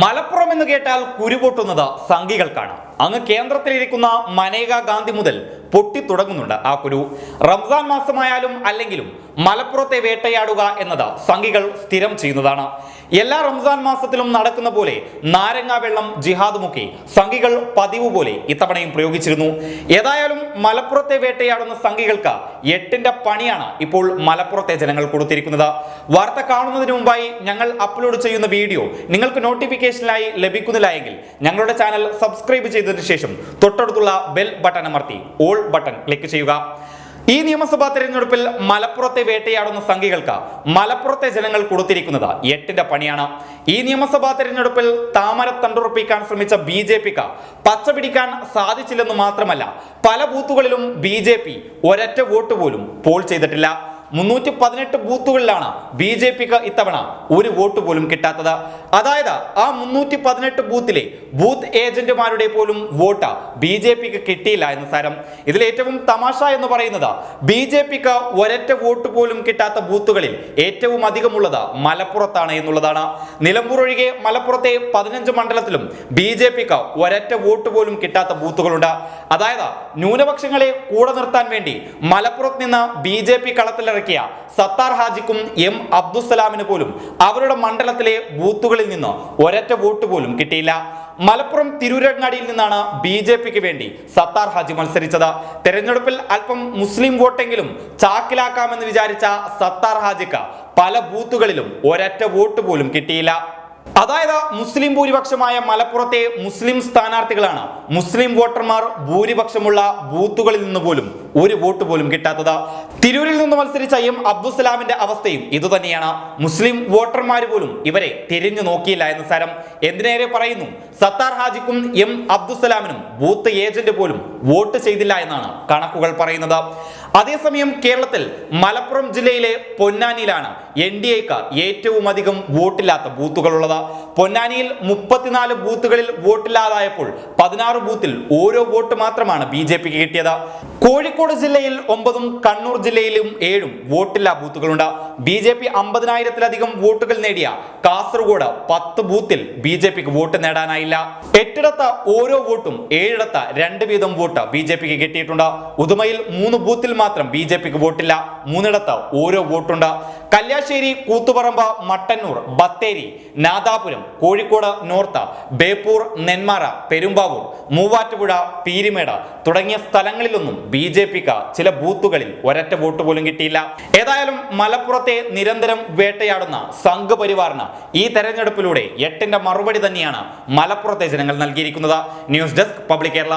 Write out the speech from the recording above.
മലപ്പുറം എന്ന് കേട്ടാൽ കുരുപൊട്ടുന്നത് സംഘികൾക്കാണ്. അങ്ങ് കേന്ദ്രത്തിലിരിക്കുന്ന മനേക ഗാന്ധി മുതൽ പൊട്ടിത്തുടങ്ങുന്നുണ്ട് ആ കുരു. റംസാൻ മാസമായാലും അല്ലെങ്കിലും മലപ്പുറത്തെ വേട്ടയാടുക എന്നത് സംഘികൾ സ്ഥിരം ചെയ്യുന്നതാണ്. എല്ലാ റംസാൻ മാസത്തിലും നടക്കുന്ന പോലെ നാരങ്ങാ വെള്ളം ജിഹാദുമൊക്കെ സംഘികൾ പതിവ് പോലെ ഇത്തവണയും പ്രയോഗിച്ചിരുന്നു. ഏതായാലും മലപ്പുറത്തെ വേട്ടയാടുന്ന സംഘികൾക്ക് എട്ടിന്റെ പണിയാണ് ഇപ്പോൾ മലപ്പുറത്തെ ജനങ്ങൾ കൊടുത്തിരിക്കുന്നത്. വാർത്ത കാണുന്നതിന് മുമ്പായി ഞങ്ങൾ അപ്ലോഡ് ചെയ്യുന്ന വീഡിയോ നിങ്ങൾക്ക് നോട്ടിഫിക്കേഷനിലായി ലഭിക്കുന്നില്ല എങ്കിൽ ഞങ്ങളുടെ ചാനൽ സബ്സ്ക്രൈബ് ചെയ്തതിനു ശേഷം തൊട്ടടുത്തുള്ള ബെൽ ബട്ടൺ അമർത്തി ഓൾ ബട്ടൺ ക്ലിക്ക് ചെയ്യുക. ഈ നിയമസഭാ തെരഞ്ഞെടുപ്പിൽ മലപ്പുറത്തെ വേട്ടയാടുന്ന സംഘികൾക്ക് മലപ്പുറത്തെ ജനങ്ങൾ കൊടുത്തിരിക്കുന്നത് എട്ടിന്റെ പണിയാണ്. ഈ നിയമസഭാ തെരഞ്ഞെടുപ്പിൽ താമര തണ്ടുറപ്പിക്കാൻ ശ്രമിച്ച ബി ജെ പിക്ക് പച്ച പിടിക്കാൻ സാധിച്ചില്ലെന്ന് മാത്രമല്ല പല ബൂത്തുകളിലും ബി ജെ പി ഒരൊറ്റ വോട്ട് പോലും പോൾ ചെയ്തിട്ടില്ല. മുന്നൂറ്റി പതിനെട്ട് ബൂത്തുകളിലാണ് ബി ജെ പിക്ക് ഇത്തവണ ഒരു വോട്ട് പോലും കിട്ടാത്തത്. അതായത് ആ മുന്നൂറ്റി പതിനെട്ട് ബൂത്തിലെ ബൂത്ത് ഏജന്റുമാരുടെ പോലും വോട്ട് ബി ജെ പിക്ക് കിട്ടിയില്ല എന്ന സാരം. ഇതിൽ ഏറ്റവും തമാശ എന്ന് പറയുന്നത് ബി ജെ പിക്ക് ഒരൊറ്റ വോട്ട് പോലും കിട്ടാത്ത ബൂത്തുകളിൽ ഏറ്റവും അധികമുള്ളത് മലപ്പുറത്താണ് എന്നുള്ളതാണ്. നിലമ്പൂർ ഒഴികെ മലപ്പുറത്തെ പതിനഞ്ച് മണ്ഡലത്തിലും ബി ജെ പിക്ക് ഒരൊറ്റ വോട്ട് പോലും കിട്ടാത്ത ബൂത്തുകളുണ്ട്. അതായത് ന്യൂനപക്ഷങ്ങളെ കൂടെ നിർത്താൻ വേണ്ടി മലപ്പുറത്ത് നിന്ന് ബി ജെ പി കളത്തിലിറക്കിയ സത്താർ ഹാജിക്കും എം അബ്ദുസലാമിന് പോലും അവരുടെ മണ്ഡലത്തിലെ ബൂത്തുകളിൽ നിന്ന് ഒരറ്റ വോട്ട് പോലും കിട്ടിയില്ല. മലപ്പുറം തിരൂരങ്ങാടിയിൽ നിന്നാണ് ബി ജെ പിക്ക് വേണ്ടി സത്താർ ഹാജി മത്സരിച്ചത്. തെരഞ്ഞെടുപ്പിൽ അല്പം മുസ്ലിം വോട്ടെങ്കിലും ചാക്കിലാക്കാമെന്ന് വിചാരിച്ച സത്താർ ഹാജിക്ക് പല ബൂത്തുകളിലും ഒരറ്റ വോട്ട് പോലും കിട്ടിയില്ല. അതായത് മുസ്ലിം ഭൂരിപക്ഷമായ മലപ്പുറത്തെ മുസ്ലിം സ്ഥാനാർത്ഥികളാണ് മുസ്ലിം വോട്ടർമാർ ഭൂരിപക്ഷമുള്ള ബൂത്തുകളിൽ നിന്ന് പോലും ഒരു വോട്ട് പോലും കിട്ടാത്തത്. തിരൂരിൽ നിന്ന് മത്സരിച്ച എം അബ്ദുസലാമിന്റെ അവസ്ഥയും ഇതുതന്നെയാണ്. മുസ്ലിം വോട്ടർമാർ പോലും ഇവരെ തിരിഞ്ഞു നോക്കിയില്ല എന്ന് സാരം എന്തിനേറെ പറയുന്നു? സത്താർ ഹാജിക്കും എം അബ്ദുസലാമിനും ബൂത്ത് ഏജന്റ് പോലും വോട്ട് ചെയ്തില്ല എന്നാണ് കണക്കുകൾ പറയുന്നത്. അതേസമയം കേരളത്തിൽ മലപ്പുറം ജില്ലയിലെ പൊന്നാനിയിലാണ് എൻ ഡി എക്ക് ഏറ്റവും അധികം വോട്ടില്ലാത്ത ബൂത്തുകളുള്ളത്. പൊന്നാനിയിൽ മുപ്പത്തിനാല് ബൂത്തുകളിൽ വോട്ടില്ലാതായപ്പോൾ പതിനാറ് ബൂത്തിൽ ഓരോ വോട്ട് മാത്രമാണ് ബി ജെ പിക്ക് കിട്ടിയത്. കോഴിക്കോട് ജില്ലയിൽ ഒമ്പതും കണ്ണൂർ ജില്ലയിലും ഏഴും വോട്ടില്ലാ ബൂത്തുകളുണ്ട്. ബി ജെ പി അമ്പതിനായിരത്തിലധികം വോട്ടുകൾ നേടിയ കാസർഗോഡ് പത്ത് ബൂത്തിൽ ബി ജെ പിക്ക് വോട്ട് നേടാനായില്ല. എട്ടിടത്ത് ഓരോ വോട്ടും ഏഴിടത്ത് രണ്ട് വീതം വോട്ട് ബി ജെ പിക്ക് കിട്ടിയിട്ടുണ്ട്. ഉദുമയിൽ മൂന്ന് ബൂത്തിൽ മാത്രം ബി ജെ പിക്ക് വോട്ടില്ല. മൂന്നിടത്ത് ഓരോ വോട്ടുണ്ട്. കല്യാശ്ശേരി കൂത്തുപറമ്പ് മട്ടന്നൂർ ബത്തേരി നാദാപുരം കോഴിക്കോട് നോർത്ത് ബേപ്പൂർ നെന്മാറ പെരുമ്പാവൂർ മൂവാറ്റുപുഴ പീരിമേട് തുടങ്ങിയ സ്ഥലങ്ങളിലൊന്നും ബി ജെ പിക്ക് ചില ബൂത്തുകളിൽ ഒരറ്റ വോട്ട് പോലും കിട്ടിയില്ല. ഏതായാലും മലപ്പുറത്തെ നിരന്തരം വേട്ടയാടുന്ന സംഘപരിവാറിന് ഈ തെരഞ്ഞെടുപ്പിലൂടെ എട്ടിന്റെ മറുപടി തന്നെയാണ് മലപ്പുറത്തെ ജനങ്ങൾ നൽകിയിരിക്കുന്നത്. News desk public Kerala.